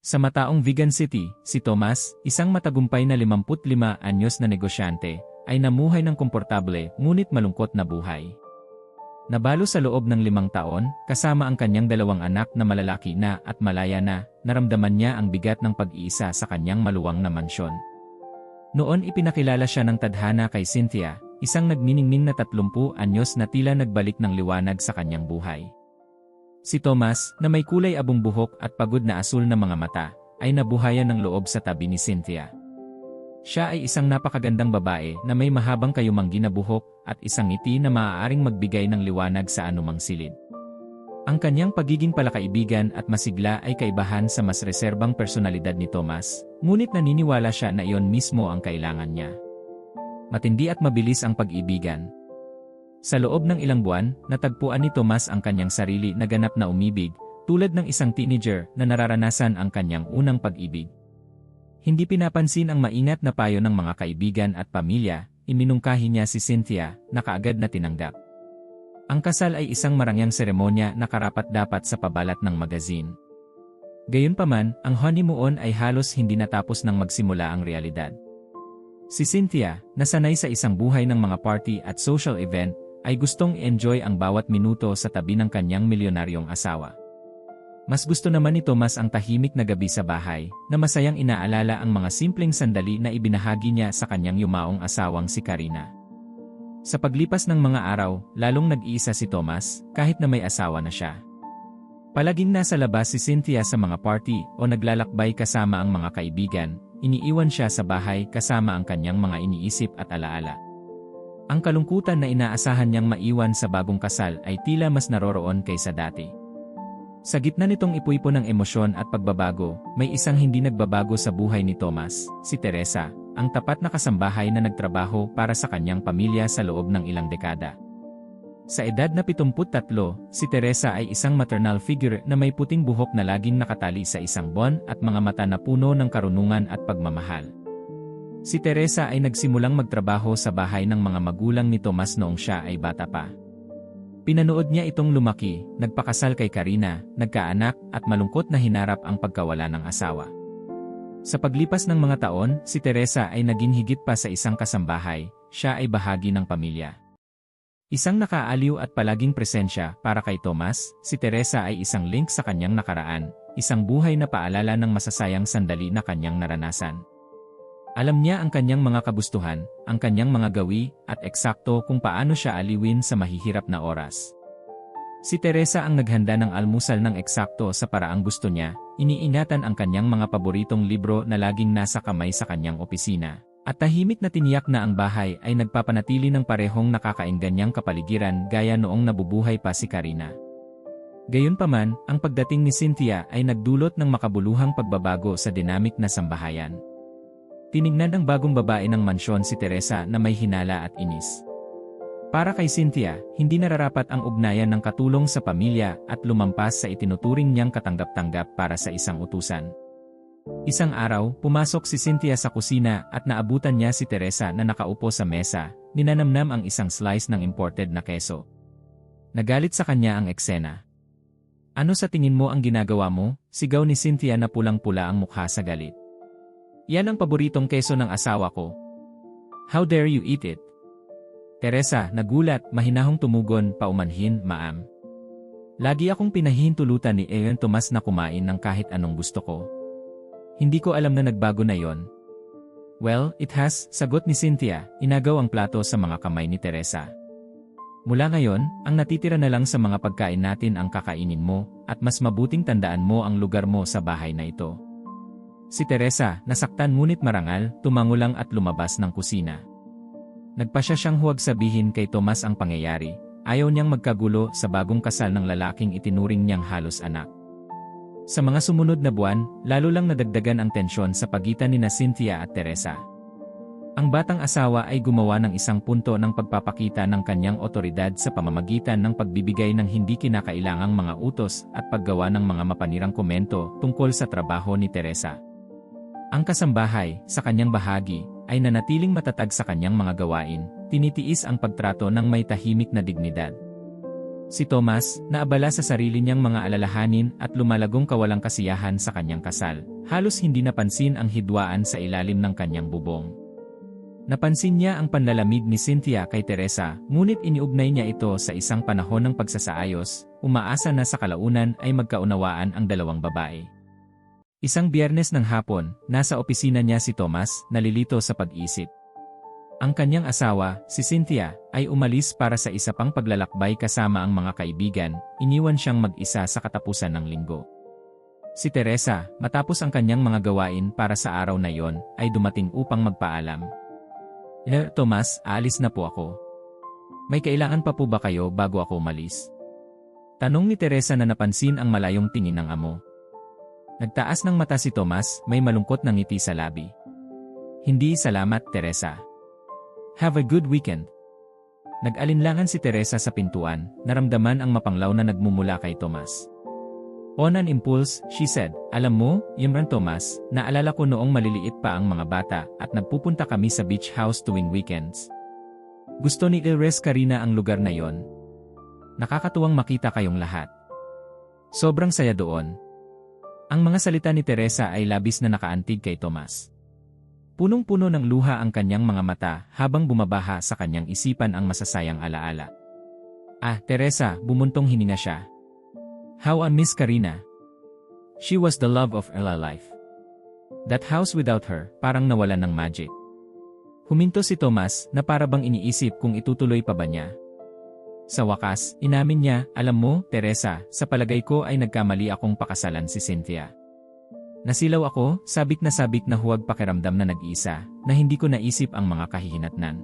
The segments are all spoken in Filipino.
Sa mataong Vegan City, si Thomas, isang matagumpay na 55 anyos na negosyante, ay namuhay ng komportable ngunit malungkot na buhay. Nabalo sa loob ng limang taon, kasama ang kanyang dalawang anak na malalaki na at malaya na, naramdaman niya ang bigat ng pag-iisa sa kanyang maluwang na mansyon. Noon ipinakilala siya ng tadhana kay Cynthia, isang nagniningning na 30 anyos na tila nagbalik ng liwanag sa kanyang buhay. Si Thomas, na may kulay abong buhok at pagod na asul na mga mata, ay nabuhayan ng loob sa tabi ni Cynthia. Siya ay isang napakagandang babae na may mahabang kayumanggi na buhok at isang ngiti na maaaring magbigay ng liwanag sa anumang silid. Ang kanyang pagiging palakaibigan at masigla ay kaibahan sa mas reserbang personalidad ni Thomas, ngunit naniniwala siya na iyon mismo ang kailangan niya. Matindi at mabilis ang pag-ibigan, sa loob ng ilang buwan, natagpuan ni Tomas ang kanyang sarili na ganap na umibig, tulad ng isang teenager na nararanasan ang kanyang unang pag-ibig. Hindi pinapansin ang maingat na payo ng mga kaibigan at pamilya, iminungkahi niya si Cynthia na kaagad na tinanggap. Ang kasal ay isang marangyang seremonya na karapat-dapat sa pabalat ng magazine. Gayunpaman, ang honeymoon ay halos hindi natapos nang magsimula ang realidad. Si Cynthia, nasanay sa isang buhay ng mga party at social event, ay gustong enjoy ang bawat minuto sa tabi ng kanyang milyonaryong asawa. Mas gusto naman ni Thomas ang tahimik na gabi sa bahay, na masayang inaalala ang mga simpleng sandali na ibinahagi niya sa kanyang yumaong asawang si Karina. Sa paglipas ng mga araw, lalong nag-iisa si Thomas, kahit na may asawa na siya. Palaging nasa labas si Cynthia sa mga party o naglalakbay kasama ang mga kaibigan, iniiwan siya sa bahay kasama ang kanyang mga iniisip at alaala. Ang kalungkutan na inaasahan niyang maiwan sa bagong kasal ay tila mas naroroon kaysa dati. Sa gitna nitong ipuipo ng emosyon at pagbabago, may isang hindi nagbabago sa buhay ni Thomas, si Teresa, ang tapat na kasambahay na nagtrabaho para sa kanyang pamilya sa loob ng ilang dekada. Sa edad na 73, si Teresa ay isang maternal figure na may puting buhok na laging nakatali sa isang buwan at mga mata na puno ng karunungan at pagmamahal. Si Teresa ay nagsimulang magtrabaho sa bahay ng mga magulang ni Tomas noong siya ay bata pa. Pinanood niya itong lumaki, nagpakasal kay Karina, nagkaanak at malungkot na hinarap ang pagkawala ng asawa. Sa paglipas ng mga taon, si Teresa ay naging higit pa sa isang kasambahay, siya ay bahagi ng pamilya. Isang nakaaliw at palaging presensya para kay Thomas, si Teresa ay isang link sa kanyang nakaraan, isang buhay na paalala ng masasayang sandali na kanyang naranasan. Alam niya ang kanyang mga kabustuhan, ang kanyang mga gawi, at eksakto kung paano siya aliwin sa mahihirap na oras. Si Teresa ang naghanda ng almusal ng eksakto sa paraang gusto niya, iniingatan ang kanyang mga paboritong libro na laging nasa kamay sa kanyang opisina. At tahimik na tiniyak na ang bahay ay nagpapanatili ng parehong nakakainganyang kapaligiran gaya noong nabubuhay pa si Karina. Gayunpaman, ang pagdating ni Cynthia ay nagdulot ng makabuluhang pagbabago sa dinamik na sambahayan. Tinignan ng bagong babae ng mansyon si Teresa na may hinala at inis. Para kay Cynthia, hindi nararapat ang ugnayan ng katulong sa pamilya at lumampas sa itinuturing niyang katanggap-tanggap para sa isang utusan. Isang araw, pumasok si Cynthia sa kusina at naabutan niya si Teresa na nakaupo sa mesa, ninanamnam ang isang slice ng imported na keso. Nagalit sa kanya ang eksena. Ano sa tingin mo ang ginagawa mo? Sigaw ni Cynthia na pulang-pula ang mukha sa galit. Yan ang paboritong keso ng asawa ko. How dare you eat it? Teresa, nagulat, mahinahong tumugon, paumanhin, maam. Lagi akong pinahihintulutan ni Eon Tomas na kumain ng kahit anong gusto ko. Hindi ko alam na nagbago na yon. Well, it has, sagot ni Cynthia, inagaw ang plato sa mga kamay ni Teresa. Mula ngayon, ang natitira na lang sa mga pagkain natin ang kakainin mo, at mas mabuting tandaan mo ang lugar mo sa bahay na ito. Si Teresa, nasaktan ngunit marangal, tumango lang at lumabas ng kusina. Nagpasya siyang huwag sabihin kay Tomas ang pangyayari, ayaw niyang magkagulo sa bagong kasal ng lalaking itinuring niyang halos anak. Sa mga sumunod na buwan, lalo lang nadagdagan ang tensyon sa pagitan ni na Cynthia at Teresa. Ang batang asawa ay gumawa ng isang punto ng pagpapakita ng kanyang otoridad sa pamamagitan ng pagbibigay ng hindi kinakailangang mga utos at paggawa ng mga mapanirang komento tungkol sa trabaho ni Teresa. Ang kasambahay, sa kanyang bahagi, ay nanatiling matatag sa kanyang mga gawain, tinitiis ang pagtrato ng may tahimik na dignidad. Si Thomas, naabala sa sarili niyang mga alalahanin at lumalagong kawalang kasiyahan sa kanyang kasal, halos hindi napansin ang hidwaan sa ilalim ng kanyang bubong. Napansin niya ang panlalamig ni Cynthia kay Teresa, ngunit iniugnay niya ito sa isang panahon ng pagsasaayos, umaasa na sa kalaunan ay magkaunawaan ang dalawang babae. Isang biyernes ng hapon, nasa opisina niya si Thomas, nalilito sa pag-isip. Ang kanyang asawa, si Cynthia, ay umalis para sa isa pang paglalakbay kasama ang mga kaibigan, iniwan siyang mag-isa sa katapusan ng linggo. Si Teresa, matapos ang kanyang mga gawain para sa araw na yon, ay dumating upang magpaalam. Eh, Thomas, aalis na po ako. May kailangan pa po ba kayo bago ako umalis? Tanong ni Teresa na napansin ang malayong tingin ng amo. Nagtaas ng mata si Thomas, may malungkot na ngiti sa labi. Hindi salamat, Teresa. Have a good weekend. Nag-alinlangan si Teresa sa pintuan, naramdaman ang mapanglaw na nagmumula kay Thomas. On an impulse, she said, Alam mo, Imran Thomas, naalala ko noong maliliit pa ang mga bata at nagpupunta kami sa beach house tuwing weekends. Gusto ni Ilres Karina ang lugar na yon. Nakakatuwang makita kayong lahat. Sobrang saya doon. Ang mga salita ni Teresa ay labis na nakaantig kay Thomas. Punong-puno ng luha ang kanyang mga mata habang bumabaha sa kanyang isipan ang masasayang alaala. Ah, Teresa, bumuntong hininga siya. How I miss Karina. She was the love of Ella life. That house without her, parang nawalan ng magic. Huminto si Thomas na parabang iniisip kung itutuloy pa ba niya. Sa wakas, inamin niya, alam mo, Teresa, sa palagay ko ay nagkamali akong pakasalan si Cynthia. Nasilaw ako, sabik na sabik na huwag pakiramdam na nag-iisa, na hindi ko naisip ang mga kahihinatnan.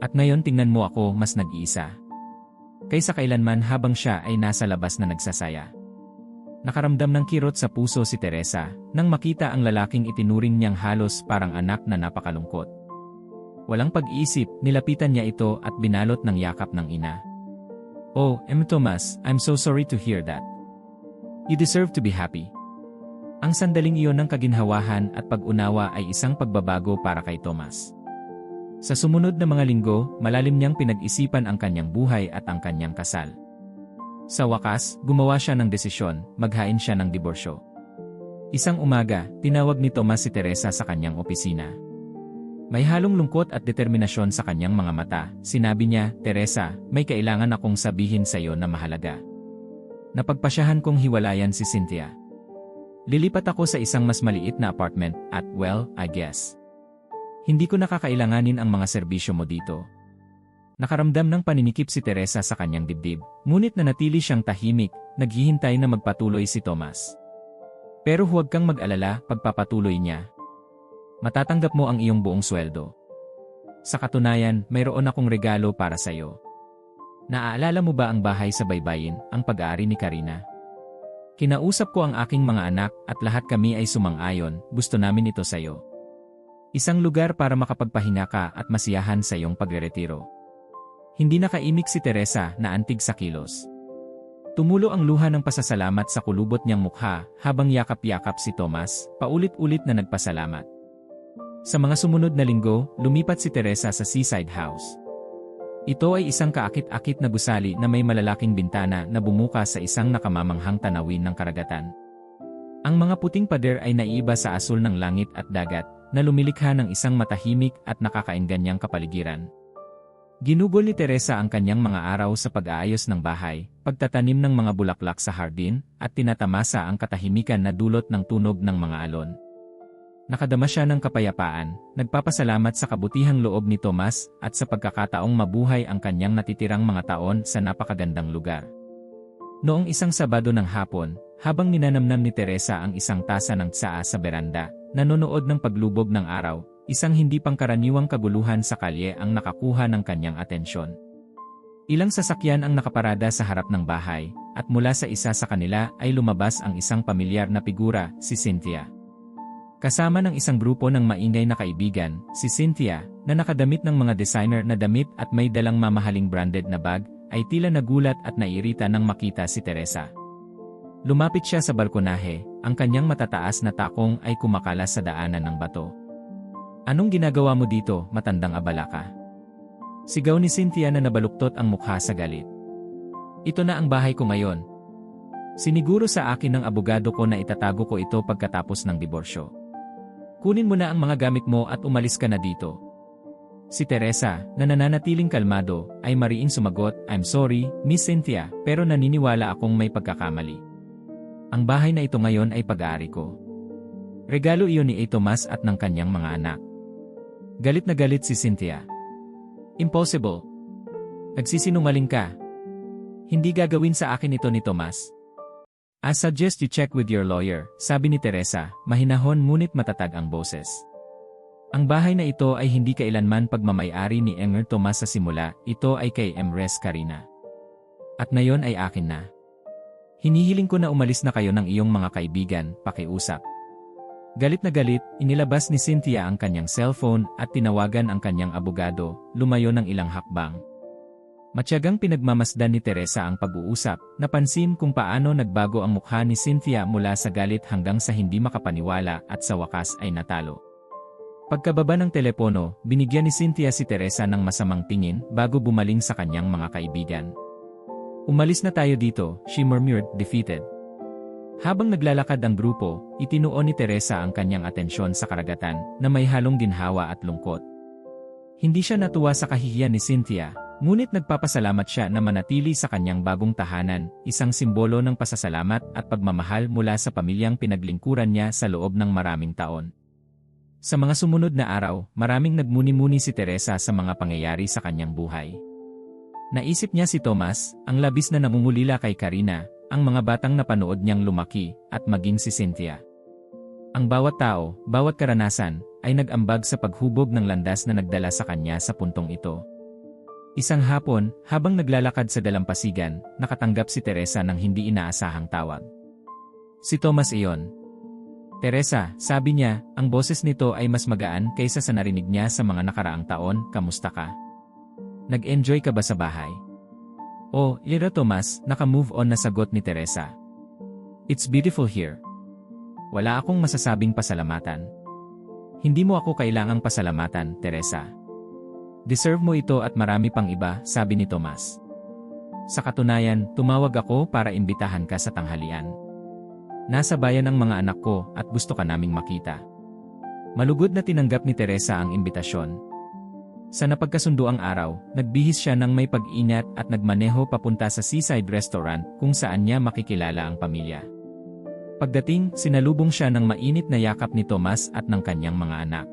At ngayon tingnan mo ako mas nag-iisa. Kaysa kailanman habang siya ay nasa labas na nagsasaya. Nakaramdam ng kirot sa puso si Teresa nang makita ang lalaking itinuring niyang halos parang anak na napakalungkot. Walang pag-iisip, nilapitan niya ito at binalot ng yakap ng ina. Oh, M. Thomas, I'm so sorry to hear that. You deserve to be happy. Ang sandaling iyon ng kaginhawahan at pag-unawa ay isang pagbabago para kay Thomas. Sa sumunod na mga linggo, malalim niyang pinag-isipan ang kanyang buhay at ang kanyang kasal. Sa wakas, gumawa siya ng desisyon, maghain siya ng diborsyo. Isang umaga, tinawag ni Thomas si Teresa sa kanyang opisina. May halong lungkot at determinasyon sa kanyang mga mata. Sinabi niya, Teresa, may kailangan akong sabihin sa iyo na mahalaga. Napagpasyahan kong hiwalayan si Cynthia. Lilipat ako sa isang mas maliit na apartment at well, I guess. Hindi ko nakakailanganin ang mga serbisyo mo dito. Nakaramdam ng paninikip si Teresa sa kanyang dibdib, ngunit nanatili siyang tahimik, naghihintay na magpatuloy si Thomas. Pero huwag kang mag-alala pagpapatuloy niya. Matatanggap mo ang iyong buong sweldo. Sa katunayan, mayroon akong regalo para sa iyo. Naaalala mo ba ang bahay sa baybayin, ang pag-aari ni Karina? Kinausap ko ang aking mga anak at lahat kami ay sumang-ayon, gusto namin ito sa iyo. Isang lugar para makapagpahinga ka at masiyahan sa iyong pagreretiro. Hindi nakaimik si Teresa na antig sa kilos. Tumulo ang luha ng pasasalamat sa kulubot niyang mukha habang yakap-yakap si Thomas, paulit-ulit na nagpasalamat. Sa mga sumunod na linggo, lumipat si Teresa sa seaside house. Ito ay isang kaakit-akit na gusali na may malalaking bintana na bumuka sa isang nakamamanghang tanawin ng karagatan. Ang mga puting pader ay naiiba sa asul ng langit at dagat, na lumilikha ng isang matahimik at nakakainganyang kapaligiran. Ginugol ni Teresa ang kanyang mga araw sa pag-aayos ng bahay, pagtatanim ng mga bulaklak sa hardin, at tinatamasa ang katahimikan na dulot ng tunog ng mga alon. Nakadama siya ng kapayapaan, nagpapasalamat sa kabutihang loob ni Tomas at sa pagkakataong mabuhay ang kanyang natitirang mga taon sa napakagandang lugar. Noong isang Sabado ng hapon, habang ninanamnam ni Teresa ang isang tasa ng tsaa sa beranda, nanonood ng paglubog ng araw, isang hindi pangkaraniwang kaguluhan sa kalye ang nakakuha ng kanyang atensyon. Ilang sasakyan ang nakaparada sa harap ng bahay, at mula sa isa sa kanila ay lumabas ang isang pamilyar na figura, si Cynthia. Kasama ng isang grupo ng maingay na kaibigan, si Cynthia, na nakadamit ng mga designer na damit at may dalang mamahaling branded na bag, ay tila nagulat at nairita nang makita si Teresa. Lumapit siya sa balkonahe, ang kanyang matataas na takong ay kumakalas sa daanan ng bato. Anong ginagawa mo dito, matandang abala ka? Sigaw ni Cynthia na nabaluktot ang mukha sa galit. Ito na ang bahay ko ngayon. Siniguro sa akin ng abogado ko na itatago ko ito pagkatapos ng diborsyo. Kunin mo na ang mga gamit mo at umalis ka na dito. Si Teresa, na nananatiling kalmado, ay mariing sumagot, I'm sorry, Miss Cynthia, pero naniniwala akong may pagkakamali. Ang bahay na ito ngayon ay pag-aari ko. Regalo iyon ni A. Tomas at ng kanyang mga anak. Galit na galit si Cynthia. Impossible. Nagsisinungaling ka. Hindi gagawin sa akin ito ni Tomas. I suggest you check with your lawyer, sabi ni Teresa, mahinahon ngunit matatag ang boses. Ang bahay na ito ay hindi kailanman pagmamayari ni Enger Tomas sa simula, ito ay kay Emres Karina. At ngayon ay akin na. Hinihiling ko na umalis na kayo ng iyong mga kaibigan, pakiusap. Galit na galit, inilabas ni Cynthia ang kanyang cellphone at tinawagan ang kanyang abogado, lumayo ng ilang hakbang. Matyagang pinagmamasdan ni Teresa ang pag-uusap, napansin kung paano nagbago ang mukha ni Cynthia mula sa galit hanggang sa hindi makapaniwala at sa wakas ay natalo. Pagkababa ng telepono, binigyan ni Cynthia si Teresa ng masamang tingin bago bumaling sa kanyang mga kaibigan. Umalis na tayo dito, she murmured, defeated. Habang naglalakad ang grupo, itinuon ni Teresa ang kanyang atensyon sa karagatan na may halong ginhawa at lungkot. Hindi siya natuwa sa kahihiyan ni Cynthia, Ngunit nagpapasalamat siya na manatili sa kanyang bagong tahanan, isang simbolo ng pasasalamat at pagmamahal mula sa pamilyang pinaglingkuran niya sa loob ng maraming taon. Sa mga sumunod na araw, maraming nagmuni-muni si Teresa sa mga pangyayari sa kanyang buhay. Naisip niya si Thomas, ang labis na nangungulila kay Karina, ang mga batang napanood niyang lumaki, at maging si Cynthia. Ang bawat tao, bawat karanasan, ay nag-ambag sa paghubog ng landas na nagdala sa kanya sa puntong ito. Isang hapon, habang naglalakad sa dalampasigan, nakatanggap si Teresa ng hindi inaasahang tawag. Si Thomas iyon. Teresa, sabi niya, ang boses nito ay mas magaan kaysa sa narinig niya sa mga nakaraang taon, kamusta ka? Nag-enjoy ka ba sa bahay? Oh, Ira Thomas, naka-move on na sagot ni Teresa. It's beautiful here. Wala akong masasabing pasalamatan. Hindi mo ako kailangang pasalamatan, Teresa. Deserve mo ito at marami pang iba, sabi ni Tomas. Sa katunayan, tumawag ako para imbitahan ka sa tanghalian. Nasa bayan ang mga anak ko at gusto ka naming makita. Malugod na tinanggap ni Teresa ang imbitasyon. Sa napagkasunduang araw, nagbihis siya ng may pag-ingat at nagmaneho papunta sa seaside restaurant kung saan niya makikilala ang pamilya. Pagdating, sinalubong siya ng mainit na yakap ni Tomas at ng kanyang mga anak.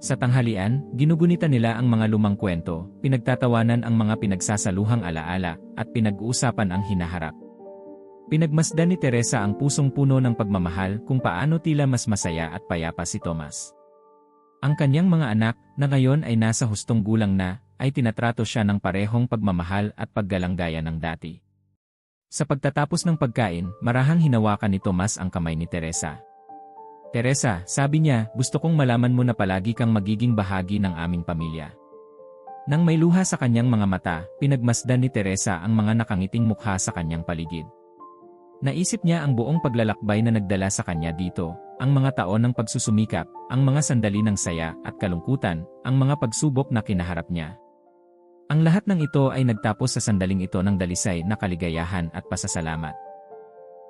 Sa tanghalian, ginugunita nila ang mga lumang kwento, pinagtatawanan ang mga pinagsasaluhang alaala, at pinag-uusapan ang hinaharap. Pinagmasdan ni Teresa ang pusong puno ng pagmamahal kung paano tila mas masaya at payapa si Thomas. Ang kanyang mga anak, na ngayon ay nasa hustong gulang na, ay tinatrato siya ng parehong pagmamahal at paggalanggaya ng dati. Sa pagtatapos ng pagkain, marahang hinawakan ni Tomas ang kamay ni Teresa. Teresa, sabi niya, gusto kong malaman mo na palagi kang magiging bahagi ng aming pamilya. Nang may luha sa kanyang mga mata, pinagmasdan ni Teresa ang mga nakangiting mukha sa kanyang paligid. Naisip niya ang buong paglalakbay na nagdala sa kanya dito, ang mga taon ng pagsusumikap, ang mga sandali ng saya at kalungkutan, ang mga pagsubok na kinaharap niya. Ang lahat ng ito ay nagtapos sa sandaling ito ng dalisay na kaligayahan at pasasalamat.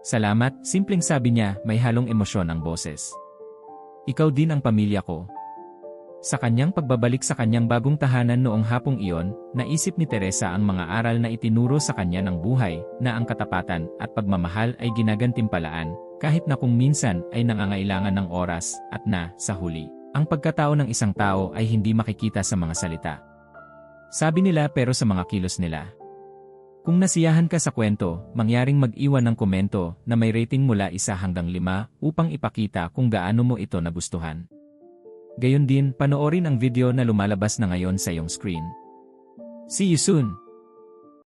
Salamat, simpleng sabi niya, may halong emosyon ang boses. Ikaw din ang pamilya ko. Sa kanyang pagbabalik sa kanyang bagong tahanan noong hapong iyon, naisip ni Teresa ang mga aral na itinuro sa kanya ng buhay, na ang katapatan at pagmamahal ay ginagantimpalaan, kahit na kung minsan ay nangangailangan ng oras, at na, sa huli, ang pagkatao ng isang tao ay hindi makikita sa mga salita. Sabi nila pero sa mga kilos nila, kung nasiyahan ka sa kwento, mangyaring mag-iwan ng komento na may rating mula isa hanggang lima upang ipakita kung gaano mo ito nagustuhan. Gayon din, panoorin ang video na lumalabas na ngayon sa iyong screen. See you soon!